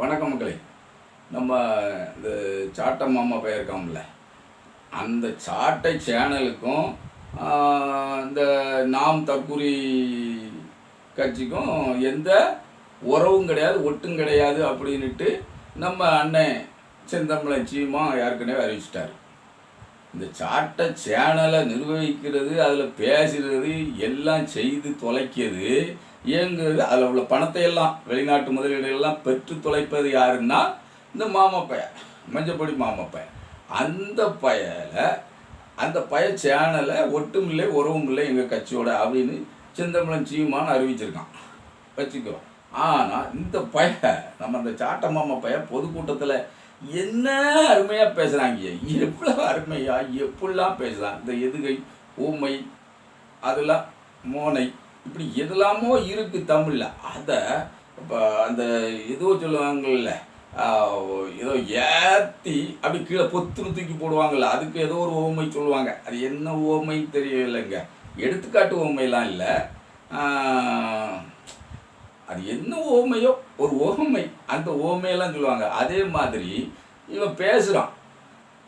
வணக்கம் மக்களே. நம்ம இந்த சாட்டை மாமா போயிருக்கோம்ல அந்த சாட்டை சேனலுக்கும் இந்த நாம் தற்கூரி கட்சிக்கும் எந்த உறவும் கிடையாது ஒட்டும் கிடையாது அப்படின்ட்டு நம்ம அண்ணன் செந்தமிழன் சீமா ஏற்கனவே அறிவிச்சிட்டாரு. இந்த சாட்டை சேனலை நிர்வகிக்கிறது அதில் பேசுறது எல்லாம் செய்து தொலைக்கிறது இயங்குறது அதில் உள்ள பணத்தை எல்லாம் வெளிநாட்டு முதலீடுகள்லாம் பெற்று தொலைப்பது யாருன்னா இந்த மாமா பையன் மஞ்சப்பொடி பையன். அந்த பயலை அந்த பய சேனலை ஒட்டுமில்லை உறவும் இல்லை எங்கள் கட்சியோட அப்படின்னு செந்தமிழன் சீமான்னு அறிவிச்சிருக்கான். வச்சுக்கோ. ஆனால் இந்த பய நம்ம அந்த சாட்ட மாமா பைய பொதுக்கூட்டத்தில் என்ன அருமையாக பேசுகிறாங்க எவ்வளோ அருமையாக எப்படிலாம் பேசுகிறான் இந்த எதுகை ஊமை அதெல்லாம் மோனை இப்படி எதெல்லாமோ இருக்குது தமிழில். அதை இப்போ அந்த ஏதோ சொல்லுவாங்கள்ல ஏதோ ஏற்றி அப்படி கீழே பொத்துன்னு தூக்கி போடுவாங்கள்ல அதுக்கு ஏதோ ஒரு ஓமை சொல்லுவாங்க. அது என்ன ஓமைன்னு தெரியலைங்க. எடுத்துக்காட்டு ஓமையெல்லாம் இல்லை. அது என்ன ஓமையோ? ஒரு ஓமை. அந்த ஓமையெல்லாம் சொல்லுவாங்க. அதே மாதிரி இவன் பேசுகிறான்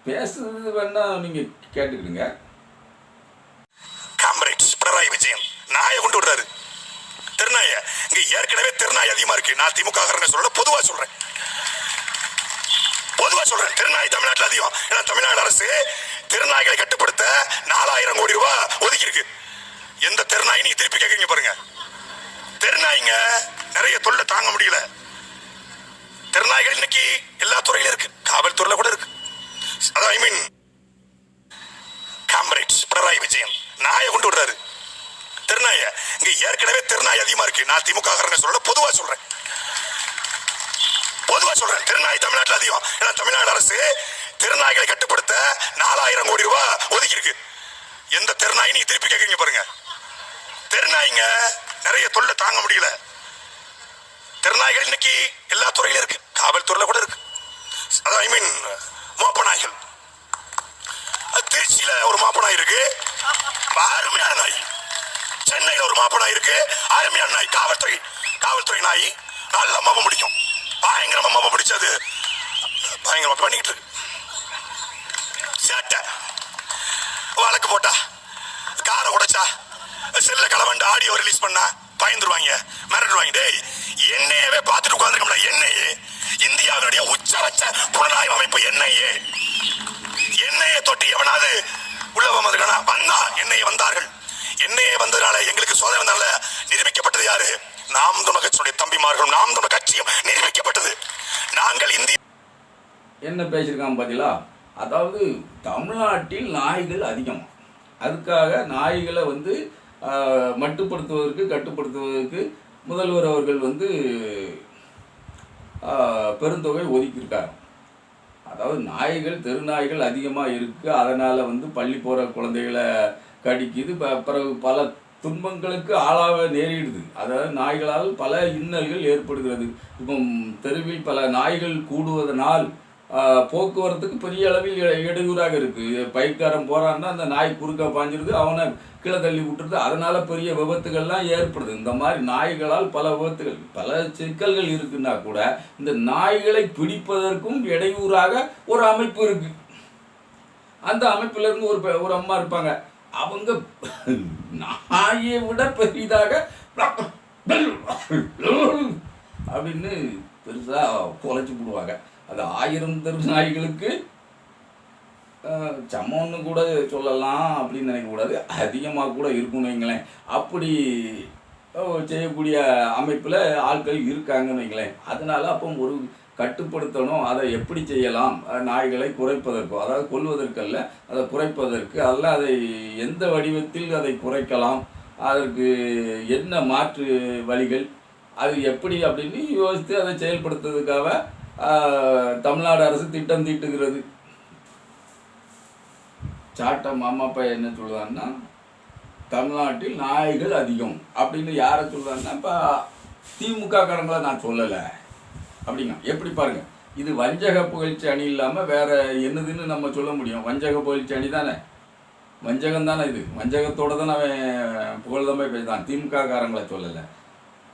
பேசுறது வேணால் நீங்கள் கேட்டுக்கிடுங்க காம்ரேட்ஸ் பினராயி விஜயன் நாயை கொண்டு விடுறாரு. திருநாய இங்க ஏற்கனவே திருநாய் அதிகமா இருக்கு. நான் திமுக சொல்ல பொதுவா சொல்றேன். பொதுவா சொல்றேன் திருநாய் தமிழ்நாட்டுல அதிகம். ஏன்னா தமிழ்நாடு அரசு திருநாய்களை கட்டுப்படுத்த நாலாயிரம் கோடி ரூபாய் ஒதுக்கி இருக்கு எந்த திருநாய் நீங்க திருப்பி கேட்குறீங்க பாருங்க. திருநாய்ங்க நிறைய தொல்லை தாங்க முடியல. திருநாய்கள் இன்னைக்கு எல்லா துறையிலும் இருக்கு. காவல்துறையில கூட இருக்கு. அதான் I mean comrades Pinarayi Vijayan நாயை கொண்டு விடுறாரு. திருநாய. இங்க ஏற்கனவே திருநாய் அதிகமா இருக்கு. நான் திமுக சொல்ல பொதுவா சொல்றேன். பொதுவா சொல்றேன். திருநாய் தமிழ்நாட்டுல அதிகம். ஏன்னா தமிழ்நாடு அரசு திருநாய்களை கட்டுப்படுத்த நாலாயிரம் கோடி ரூபாய் ஒதுக்கி இருக்கு எந்த திருநாய் நீங்க திருப்பி கேட்குறீங்க பாருங்க. திருநாய்ங்க நிறைய தொல்லை தாங்க முடியல. திருநாய்கள் இன்னைக்கு எல்லா துறையிலும் இருக்கு. காவல்துறையில கூட இருக்கு. அதான் ஐ மீன் மோப்ப நாய்கள் அது திருச்சியில ஒரு மாப்பனாய் இருக்கு. அருமையான நாய். சென்னையில் ஒரு மாப்பிள இருக்கு. அருமையான நாய் காவல்துறை காவல்துறை நாய். நல்ல மப்பம் பிடிக்கும் பயங்கரமா மப்பம் பிடிச்சது. பயங்கரமா பண்ணிக்கிட்டு இருக்கு. சேட்டை. வழக்கு போட்டா காரை உடைச்சா செல்ல கலவண்டு ஆடியோ ரிலீஸ் பண்ணா பயந்துருவாங்க. மிரட்டுவாங்க. டேய் என்னையவே பார்த்துட்டு உட்காந்துருக்கோம்ல என்னையே. இந்தியாவினுடைய உச்சபட்ச புலனாய்வு அமைப்பு என்னையே. என்னையே தொட்டு எவனாவது உள்ள வந்திருக்கானா வந்தா என்னையே வந்தார்கள். என்னையே வந்ததுனால எங்களுக்கு சோதனை வந்தனால நிரூபிக்கப்பட்டது யாரு? நாம் தமிழ் கட்சியுடைய தம்பிமார்களும் நாம் தமிழ் கட்சியும் நிரூபிக்கப்பட்டது. நாங்கள் இந்திய என்ன பேசியிருக்காங்க பார்த்தீங்களா அதாவது தமிழ்நாட்டில் நாய்கள் அதிகம். அதுக்காக நாய்களை வந்து மட்டுப்படுத்துவதற்கு கட்டுப்படுத்துவதற்கு முதல்வர் அவர்கள் வந்து பெருந்தொகை ஒதுக்கியிருக்காரு. அதாவது நாய்கள் தெருநாய்கள் அதிகமாக இருக்குது அதனால் வந்து பள்ளி போகிற குழந்தைகளை கடிக்குது. ப- பிறகு பல துன்பங்களுக்கு ஆளாக நேரிடுது. அதாவது நாய்களால் பல இன்னல்கள் ஏற்படுகிறது. இப்போ தெருவில் பல நாய்கள் கூடுவதனால் போக்குவரத்துக்கு பெரிய அளவில் இடையூறாக இருக்குது பைக்காரன் போகிறான்னா அந்த நாய் குறுக்க பாஞ்சிருது அவனை கீழே தள்ளி விட்டுருது. அதனால் பெரிய விபத்துகள்லாம் ஏற்படுது. இந்த மாதிரி நாய்களால் பல விபத்துகள் பல சிக்கல்கள் இருக்குன்னா கூட இந்த நாய்களை பிடிப்பதற்கும் இடையூறாக ஒரு அமைப்பு இருக்குது அந்த அமைப்பிலேருந்து ஒரு ஒரு அம்மா இருப்பாங்க. அவங்க நாயை விட பெரிதாக அப்படின்னு பெருசா குலைச்சு போடுவாங்க. அது ஆயிரம் தெரு நாய்களுக்கு சமம்னு கூட சொல்லலாம் அப்படின்னு நினைக்கக்கூடாது அதிகமாக கூட இருக்கும்னு வைங்களேன். அப்படி செய்யக்கூடிய அமைப்பில் ஆட்கள் இருக்காங்கன்னு வைங்களேன். அதனால அப்போ ஒரு கட்டுப்படுத்தணும் அதை எப்படி செய்யலாம் நாய்களை குறைப்பதற்கோ அதாவது கொள்வதற்கல்ல அதை குறைப்பதற்கு அல்ல அதை எந்த வடிவத்தில் அதை குறைக்கலாம் அதற்கு என்ன மாற்று வழிகள் அது எப்படி அப்படின்னு யோசித்து அதை செயல்படுத்துறதுக்காக தமிழ்நாடு அரசு திட்டம் தீட்டுகிறது. சாட்டா மாமாப்பா என்ன சொல்லுவாங்கன்னா தமிழ்நாட்டில் நாய்கள் அதிகம் அப்படின்னு யாரை சொல்லுவாங்கன்னா இப்போ திமுக காரங்களை நான் சொல்லலை. அப்படிங்க எப்படி பாருங்க இது வஞ்சக புகழ்ச்சி அணி இல்லாமல் வேற என்னதுன்னு நம்ம சொல்ல முடியும். வஞ்சக புகழ்ச்சி அணி தானே? வஞ்சகம் தானே இது? வஞ்சகத்தோட தான் அவன் புகழ்தமே பேசுதான் திமுக காரங்களை சொல்லலை.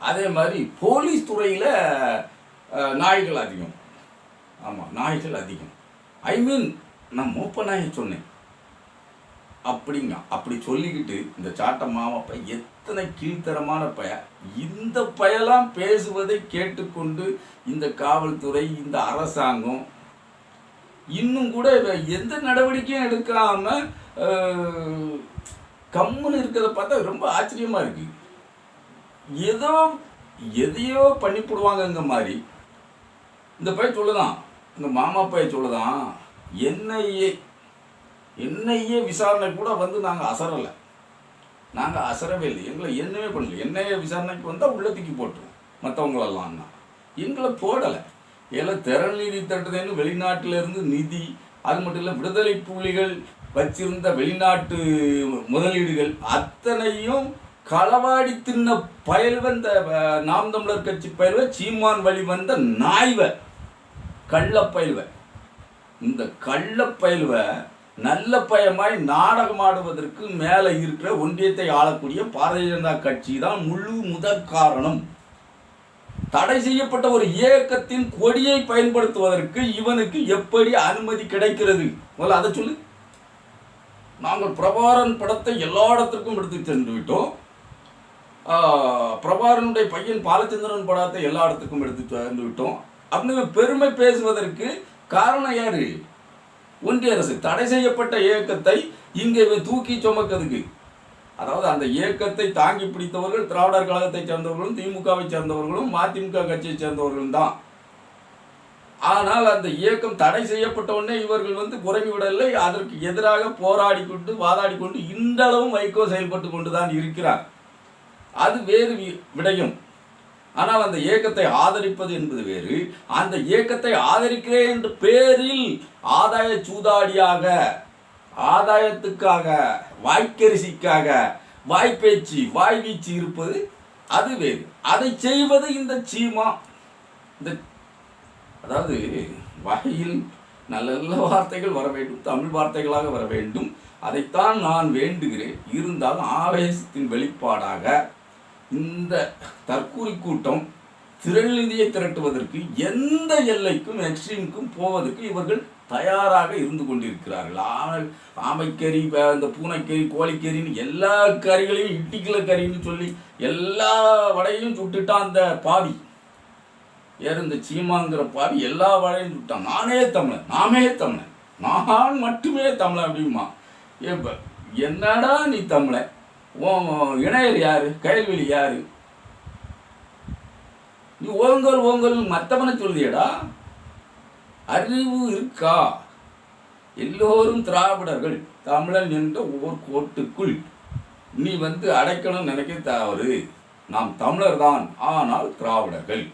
அதே மாதிரி போலீஸ் துறையில் நாய்கள் அதிகம். ஆமாம் நாய்கள் அதிகம். ஐ மீன் நான் மூப்ப நாயை சொன்னேன். அப்படிங்க. அப்படி சொல்லிக்கிட்டு இந்த சாட்ட மாமப்ப எத்தனை கீழ்த்தரமான பய இந்த பயலாம் பேசுவதை கேட்டுக்கொண்டு இந்த காவல்துறை இந்த அரசாங்கம் இன்னும் கூட எந்த நடவடிக்கையும் எடுக்காம கம்முன்னு இருக்கிறத பார்த்தா ரொம்ப ஆச்சரியமா இருக்கு. ஏதோ எதையோ பண்ணிப்படுவாங்கங்க மாதிரி இந்த பையன் சொல்லுதான். இந்த மாமா பையன் சொல்லுதான். என்னையே என்னையே விசாரணை கூட வந்து நாங்கள் அசரலை. நாங்கள் அசரவே இல்லை. எங்களை என்னவே பண்ணல. என்னைய விசாரணைக்கு வந்தால் உள்ள தூக்கி போட்டுருவோம். மற்றவங்களெல்லாம் எங்களை போடலை. எல்லாம் திறன் நிதி திரட்டுதேன்னு வெளிநாட்டிலிருந்து நிதி அது மட்டும் இல்லை விடுதலை புலிகள் வச்சிருந்த வெளிநாட்டு முதலீடுகள் அத்தனையும் களவாடி தின்ன பயல்வ இந்த நாம் தமிழர் கட்சி பயில்வ சீமான் வழி வந்த நாய்வ. கள்ளப்பயல்வ இந்த கள்ளப்பயல்வ நல்ல பயமாய் நாடகமாடுவதற்கு மேலே இருக்கிற ஒன்றியத்தை ஆளக்கூடிய பாரதிய ஜனதா கட்சி தான் முழு முதற் காரணம். தடை செய்யப்பட்ட ஒரு இயக்கத்தின் கொடியை பயன்படுத்துவதற்கு இவனுக்கு எப்படி அனுமதி கிடைக்கிறது? முதல்ல அதை சொல்லு. நாங்கள் பிரபாரன் படத்தை எல்லா இடத்திற்கும் எடுத்து சென்று விட்டோம். பிரபாரனுடைய பையன் பாலச்சந்திரன் படத்தை எல்லா இடத்துக்கும் எடுத்து சென்று விட்டோம். அப்படின்னு பெருமை பேசுவதற்கு காரணம் யாரு? ஒன்றிய அரசு தடை செய்யப்பட்ட இயக்கத்தை இங்கே தூக்கி சுமக்கிறதுக்கு. அதாவது அந்த இயக்கத்தை தாங்கி பிடித்தவர்கள் திராவிடர் கழகத்தை சேர்ந்தவர்களும் திமுகவை சேர்ந்தவர்களும் மதிமுக கட்சியை சேர்ந்தவர்களும் தான். ஆனால் அந்த இயக்கம் தடை செய்யப்பட்ட உடனே இவர்கள் வந்து குறைவி அதற்கு எதிராக போராடி கொண்டு வாதாடி கொண்டு இன்றளவும் வைகோ செயல்பட்டு கொண்டு தான் இருக்கிறார். அது வேறு வி- விடயம். ஆனால் அந்த இயக்கத்தை ஆதரிப்பது என்பது வேறு. அந்த இயக்கத்தை ஆதரிக்கிறேன் என்ற பேரில் ஆதாய சூதாடியாக ஆதாயத்துக்காக வாய்க்கரிசிக்காக வாய்ப்பேச்சு வாய் வீச்சு இருப்பது அது வேறு. அதை செய்வது இந்த சீமா. இந்த அதாவது வகையில் நல்ல நல்ல வார்த்தைகள் வர வேண்டும் தமிழ் வார்த்தைகளாக வர வேண்டும். அதைத்தான் நான் வேண்டுகிறேன். இருந்தாலும் ஆவேசத்தின் வெளிப்பாடாக இந்த தற்கூரி கூட்டம் திரளிந்தியை திரட்டுவதற்கு எந்த எல்லைக்கும் எக்ஸ்ட்ரீமுக்கும் போவதற்கு இவர்கள் தயாராக இருந்து கொண்டிருக்கிறார்கள். ஆமை ஆமைக்கறி ப- இந்த பூனைக்கறி கோழிக்கறின்னு எல்லா கறிகளையும் இட்டிக்கல கறின்னு சொல்லி எல்லா வடையும் சுட்டுட்டான் அந்த பாவி. யார் இந்த சீமாங்கிற பாவி? எல்லா வடையும் சுட்டான். நானே தமிழன் நாமே தமிழன். நான் மட்டுமே தமிழன் அப்படிமா ஏப்ப என்னடா நீ தமிழன்? இணையர் யார்? கைல்வெளி யார்? நீ ஓங்கல் ஓங்கல் மற்றவனை சொல்லியடா அறிவு இருக்கா? எல்லோரும் திராவிடர்கள் தமிழன் என்ற ஒவ்வொரு கோட்டுக்குள் நீ வந்து அடைக்கணும்னு நினைக்க தவறு. நாம் தமிழர் தான் ஆனால் திராவிடர்கள்.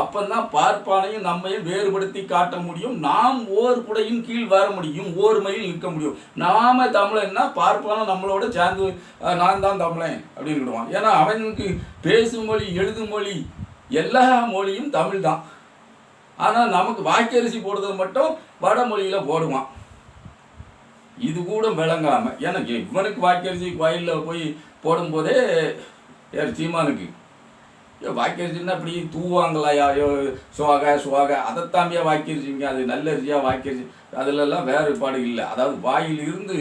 அப்பந்தான் பார்ப்பானையும் நம்மையும் வேறுபடுத்தி காட்ட முடியும். நாம் ஓர் குடையின் கீழ் வர முடியும். ஓர்மையில் நிற்க முடியும். நாம தமிழன்னா பார்ப்பான நம்மளோட சேர்ந்து நான் தான் தமிழன் அப்படின்னு விடுவான் ஏன்னா அவனுக்கு பேசும் மொழி எழுதும் மொழி எல்லா மொழியும் தமிழ் தான். ஆனால் நமக்கு வாக்கரிசி போடுறது மட்டும் வடமொழியில் போடுவான். இது கூட விளங்காம எனக்கு இவனுக்கு வாக்கரிசி கோயிலில் போய் போடும்போதே சீமானுக்கு வாக்கியரிசின்னா அப்படி தூவாங்களாயா? ஐயோ சுவாக சுவாக. அதைத்தாம்பியா வாக்கியரிசிங்க அது நல்ல அரிசியா வாக்கியரிசி அதிலெல்லாம் வேறுபாடு இல்லை. அதாவது வாயில் இருந்து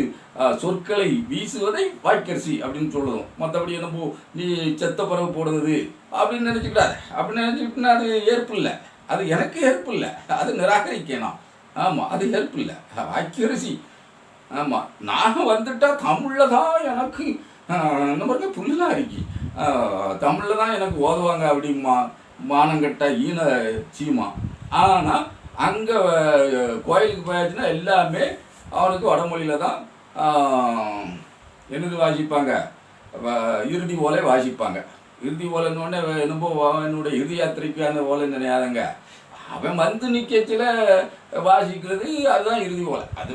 சொற்களை வீசுவதை வாக்கரிசி அப்படின்னு சொல்லுவோம். மற்றபடி என்னப்போ நீ செத்த பறவை போடுறது அப்படின்னு நினச்சிக்கிட்டாரு அப்படின்னு நினச்சிக்கிட்டுனா அது ஏற்பு இல்லை. அது எனக்கு ஏற்பு இல்லை. அது நிராகரிக்கணும். ஆமாம் அது ஏற்பு இல்லை. வாக்கியரிசி ஆமாம் நான் வந்துட்டால் தமிழில் தான் எனக்கு ஆஹ், இந்த மாதிரி இருக்கி. தமிழில் தான் எனக்கு ஓதுவாங்க அப்படிமா மானங்கட்ட ஈன சீமா. ஆனால் அங்கே கோயிலுக்கு போயாச்சுன்னா எல்லாமே அவனுக்கு வடமொழியில் தான் என்னது வாசிப்பாங்க? இறுதி ஓலை வாசிப்பாங்க. இறுதி ஓலைன்னு என்னமோ என்னுடைய இறுதி யாத்திரைக்கு அந்த ஓலை நினையாதங்க. அவன் வந்து நிற்கச்சில் வாசிக்கிறது அதுதான் இறுதி ஓலை. அது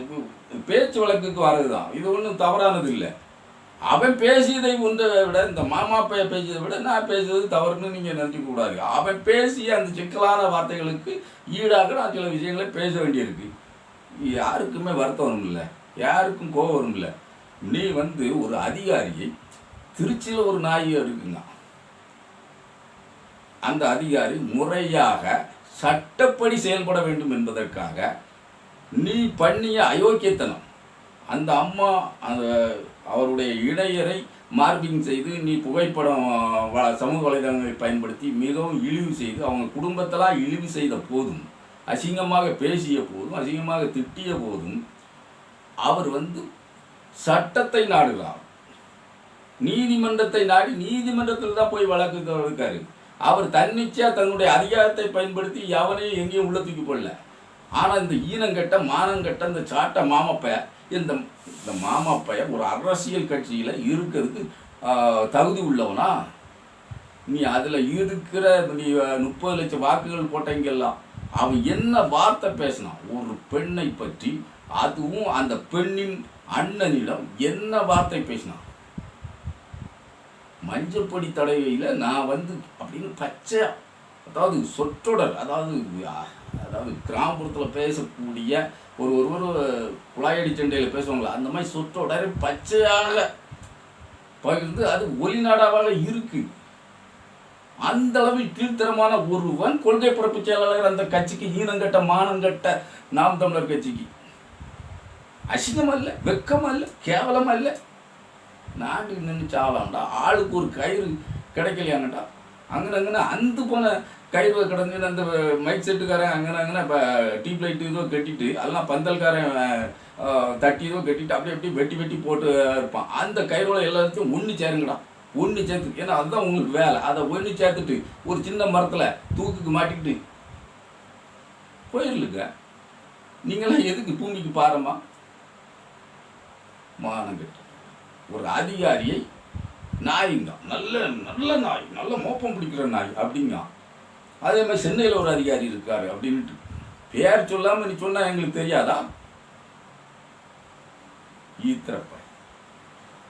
பேச்சு வழக்குக்கு வர்றது தான் இது ஒன்றும் தவறானது இல்லை அவன் பேசியதை ஒன்றை விட இந்த மாமா பைய பேசியதை விட நான் பேசியது தவறுன்னு நீங்கள் நினச்சிக்கூடாது கூடாது. அவன் பேசிய அந்த சிக்கலான வார்த்தைகளுக்கு ஈடாக நான் சில விஷயங்களை பேச வேண்டியிருக்கு. யாருக்குமே வருத்தம் வரும் இல்லை யாருக்கும் கோபம் வரும் இல்லை நீ வந்து ஒரு அதிகாரியை திருச்சியில் ஒரு நாய் இருக்குங்க அந்த அதிகாரி முறையாக சட்டப்படி செயல்பட வேண்டும் என்பதற்காக நீ பண்ணிய அயோக்கியத்தனம். அந்த அம்மா அந்த அவருடைய இடையரை மார்பிங் செய்து நீ புகைப்படம் வ- சமூக வலைதளங்களை பயன்படுத்தி மிகவும் இழிவு செய்து அவங்க குடும்பத்தெல்லாம் இழிவு செய்த போதும் அசிங்கமாக பேசிய போதும் அசிங்கமாக திட்டிய போதும் அவர் வந்து சட்டத்தை நாடுகிறார். நீதிமன்றத்தை நாடி நீதிமன்றத்தில் தான் போய் வழக்கு இருக்காரு அவர் தன்னிச்சையாக தன்னுடைய அதிகாரத்தை பயன்படுத்தி எவனையும் எங்கேயும் உள்ள தூக்கி போடல. ஆனால் இந்த ஈனங்கட்ட மானங்கட்ட இந்த சாட்ட மாமப்பைய இந்த இந்த மாமப்பைய ஒரு அரசியல் கட்சியில் இருக்கிறதுக்கு தகுதி உள்ளவனா? நீ அதில் இருக்கிற நீ முப்பது லட்சம் வாக்குகள் போட்டீங்கெல்லாம் அவன் என்ன வார்த்தை பேசினான் ஒரு பெண்ணை பற்றி அதுவும் அந்த பெண்ணின் அண்ணனிடம் என்ன வார்த்தை பேசினான் மஞ்சப்பொடி தடவையில் நான் வந்து அப்படின்னு பச்சை அதாவது சொற்றொடர் அதாவது அதாவது கிராமப்புறத்தில் பேசக்கூடிய ஒரு ஒருவர் குழாயடி சண்டையில் பேசுவாங்களா அந்த மாதிரி சொற்றொடரை பச்சையாக பகிர்ந்து அது ஒளிநாடாவாக இருக்கு. அந்த அளவில் கீழ்த்தரமான ஒருவன் கொள்கை பிறப்பு செயலாளர் அந்த கட்சிக்கு ஈனங்கட்ட மானங்கட்ட நாம் தமிழர் கட்சிக்கு. அசிங்கம் அல்ல வெக்கம் அல்ல கேவலம் அல்ல. நாடு நின்று சாவலாம்டா ஆளுக்கு ஒரு கயிறு கிடைக்கலையாங்கடா அங்கே அங்கே அந்த போன கயிறு கிடந்து அந்த மைக் செட்டுக்காரன் அங்கே அங்கே இப்போ டியூப் லைட் இதோ கட்டிட்டு அதெல்லாம் பந்தல்காரன் தட்டி இதோ கட்டிட்டு அப்படியே அப்படியே வெட்டி வெட்டி போட்டு இருப்பான். அந்த கயிறோட எல்லாத்தையும் ஒன்று சேருங்கடா. ஒன்று சேர்த்து ஏன்னா அதுதான் உங்களுக்கு வேலை. அதை ஒன்று சேர்த்துட்டு ஒரு சின்ன மரத்தில் தூக்குக்கு மாட்டிக்கிட்டு போயிடலுங்க நீங்களாம் எதுக்கு பூமிக்கு பாரமா? மானங்கட்டு. ஒரு அதிகாரியை நாய்ங்க நல்ல நல்ல நாய் நல்ல மோப்பம் பிடிக்கிற நாய் அப்படிங்க அதே மாதிரி சென்னையில் ஒரு அதிகாரி இருக்காரு அப்படின்ட்டு பேர் சொல்லாம நீ சொன்னா எங்களுக்கு தெரியாதா? ஈத்திரப்ப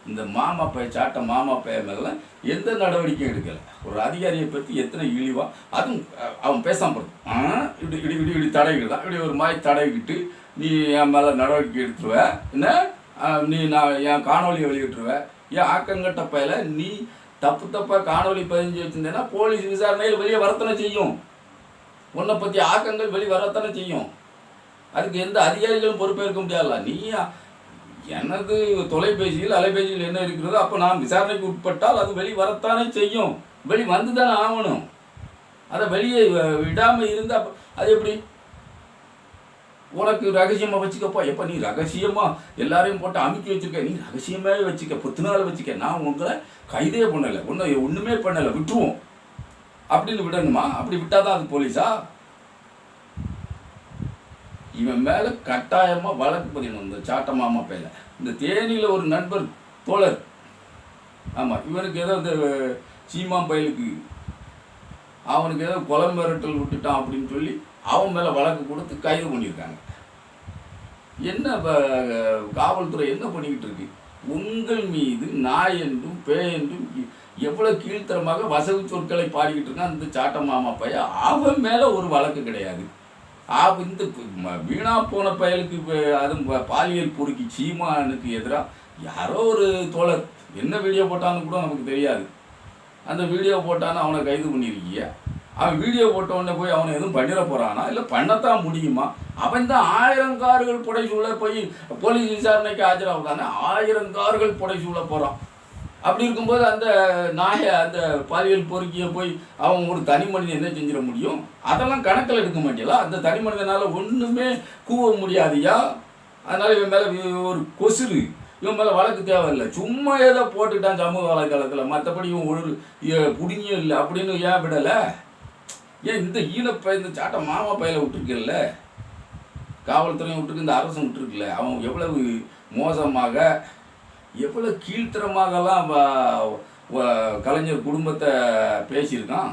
இந்த மாமா பைய சாட்ட மாமா பைய மேலாம் எந்த நடவடிக்கையும் எடுக்கலை. ஒரு அதிகாரியை பற்றி எத்தனை இழிவா அதுவும் அவன் பேசாம போறது. இப்படி இப்படி இப்படி இப்படி தடைகிட்டான் இப்படி ஒரு மாதிரி தடைக்கிட்டு நீ என் மேலே நடவடிக்கை எடுத்துருவ. என்ன? நீ நான் என் காணொலியை வெளியிட்டுருவ. என் ஆக்கங்கட்ட பையில நீ தப்பு தப்பாக காணொளி பதிஞ்சு வச்சிருந்தேன்னா போலீஸ் விசாரணையில் வெளியே வரத்தனை செய்யும். உன்னை பற்றி ஆக்கங்கள் வெளியே வரத்தனை செய்யும். அதுக்கு எந்த அதிகாரிகளும் பொறுப்பேற்க முடியாதுல்ல. நீ எனது தொலைபேசியில் அலைபேசியில் என்ன இருக்கிறதோ அப்போ நான் விசாரணைக்கு உட்பட்டால் அது வெளி வரத்தானே செய்யும். வெளி வந்து தானே ஆகணும். அதை வெளியே விடாமல் இருந்தால் அது எப்படி? உனக்கு ரகசியமாக வச்சுக்கப்பா. எப்போ நீ ரகசியமாக எல்லாரையும் போட்டு அமுக்கி வச்சுருக்க? நீ ரகசியமாகவே வச்சுக்க. புத்துநாள் வச்சுக்க. நான் உங்களை கைதே பண்ணலை. ஒன்றும் ஒன்றுமே பண்ணலை. விட்டுருவோம். அப்படின்னு விடணுமா? அப்படி விட்டாதான் அது போலீஸா? இவன் மேலே கட்டாயமாக வழக்கு பதியணும். இந்த சாட்ட மாமா பேல இந்த தேனியில் ஒரு நண்பர் தோழர். ஆமாம் இவனுக்கு ஏதோ இந்த சீமா பயலுக்கு அவனுக்கு ஏதோ குளம் மிரட்டல் விட்டுட்டான் அப்படின்னு சொல்லி அவன் மேலே வழக்கு கொடுத்து கைது பண்ணியிருக்காங்க. என்ன இப்போ காவல்துறை என்ன பண்ணிக்கிட்டு இருக்கு? உங்கள் மீது நாய் என்றும் பேய் என்றும் எவ்வளோ கீழ்த்தரமாக வசவு சொற்களை பாடிக்கிட்டு இருக்கான் இந்த சாட்ட மாமா பையன். அவன் மேலே ஒரு வழக்கு கிடையாது. ஆ இந்த ம- வீணா போன பயலுக்கு இப்ப அதுவும் பாலியல் பொறுக்கி சீமானுக்கு எதிராக யாரோ ஒரு தோழர். என்ன வீடியோ போட்டான்னு கூட நமக்கு தெரியாது. அந்த வீடியோ போட்டான்னு அவனை கைது பண்ணியிருக்கியா? அவன் வீடியோ போட்ட உடனே போய் அவனை எதுவும் பண்ணிட போகிறானா இல்லை பண்ணத்தான் முடியுமா? அவன் தான் ஆயிரம் கார்கள் புடைசூழ போய் போலீஸ் விசாரணைக்கு ஆஜராகுதானே ஆயிரம் கார்கள் புடைசூழ போகிறான் அப்படி இருக்கும்போது அந்த நாயை அந்த பாலியல் பொறுக்கியை போய் அவன் ஒரு தனி மனிதன் என்ன செஞ்சிட முடியும்? அதெல்லாம் கணக்கில் எடுக்க மாட்டேங்களா அந்த தனி மனிதனால் ஒன்றுமே கூவ முடியாதியா? அதனால் இவன் மேலே ஒரு கொசுறு. இவன் மேலே வழக்கு தேவையில்லை. சும்மா ஏதோ போட்டுட்டான் சமூக வலைதளத்தில் மற்றபடி இவன் ஒரு இ- இல்லை. அப்படின்னு ஏன் விடலை? ஏன் இந்த ஈனப்பை இந்த சாட்டை மாமா பையில விட்டுருக்கல காவல்துறையும் விட்டுருக்கு இந்த அரசும் விட்டுருக்குல்ல. அவன் எவ்வளவு மோசமாக எவ்வளோ கீழ்த்தரமாகலாம் கலைஞர் குடும்பத்தை பேசியிருக்கான்?